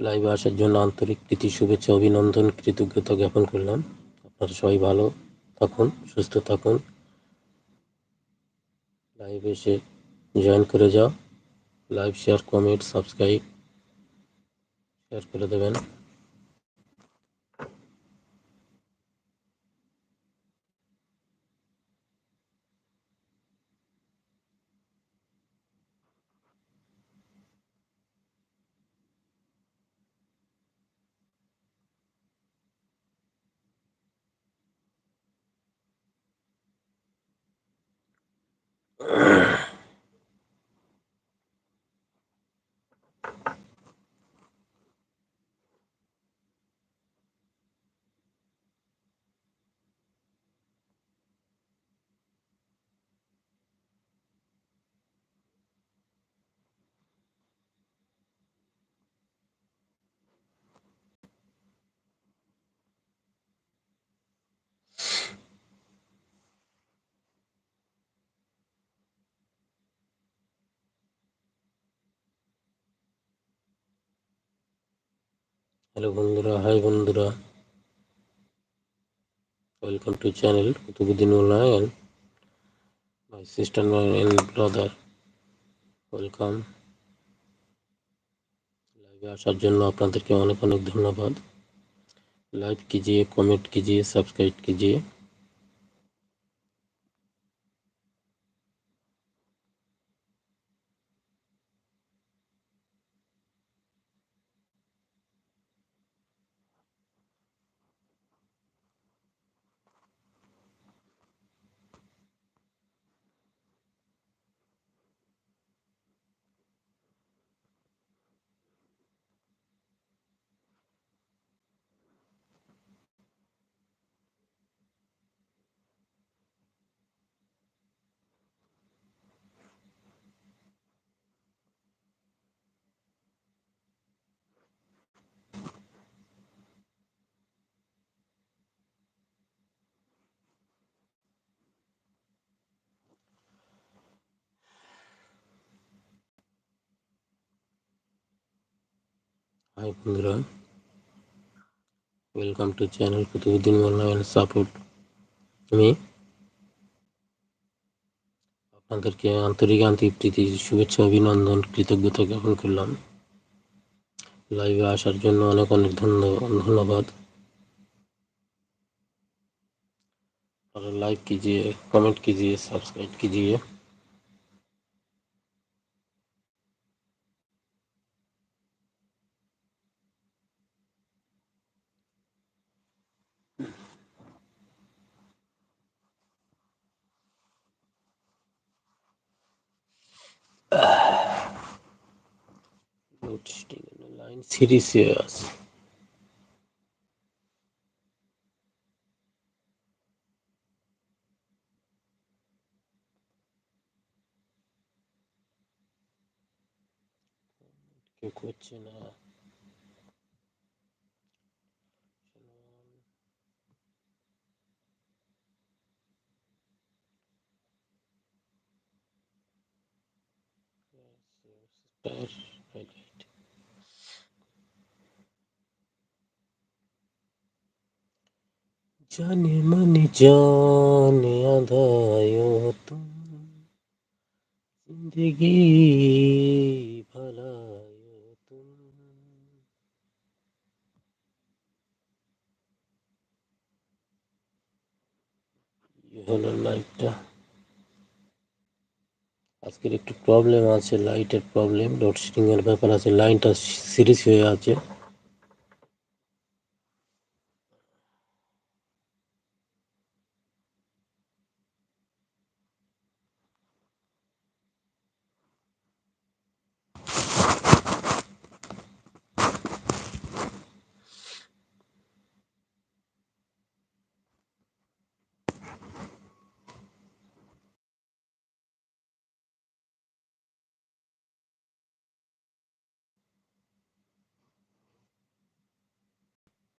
লাইভে আসার জন্য আন্তরিক প্রীতি, শুভেচ্ছা, অভিনন্দন, কৃতজ্ঞতা জ্ঞাপন করলাম। আপনারা সবাই ভালো থাকুন, সুস্থ থাকুন। লাইভ এসে জয়েন করে যাও। Live share comment subscribe share করে দেবেন। হ্যালো বন্ধুরা হাই বন্ধুরা ওয়েলকাম টু চ্যানেল কুতুবুদ্দিন উন্নয়ন my sister and brother welcome লাইভে আসার জন্য আপনাদেরকে অনেক অনেক ধন্যবাদ लाइक कीजिए कमेंट कीजिए सब्सक्राइब कीजिए হাই বন্ধুরা welcome to channel Kutubuddin Molla and support আমি আপনাদেরকে আন্তরিক আন্তরিক প্রীতি শুভেচ্ছা অভিনন্দন কৃতজ্ঞতা জ্ঞাপন করলাম লাইভে আসার জন্য অনেক অনেক ধন্যবাদ और लाइक कीजिए कमेंट कीजिए सब्सक्राइब कीजिए Note taken line series here. question uh, Yes, জানে মানে জানে আদায় জিন্দগি ভালায় হলো লাইটটা। আজকের একটু প্রবলেম আছে লাইটের প্রবলেম লোডশেডিং এর ব্যাপার আছে লাইনটা সিরিজ হয়ে আছে।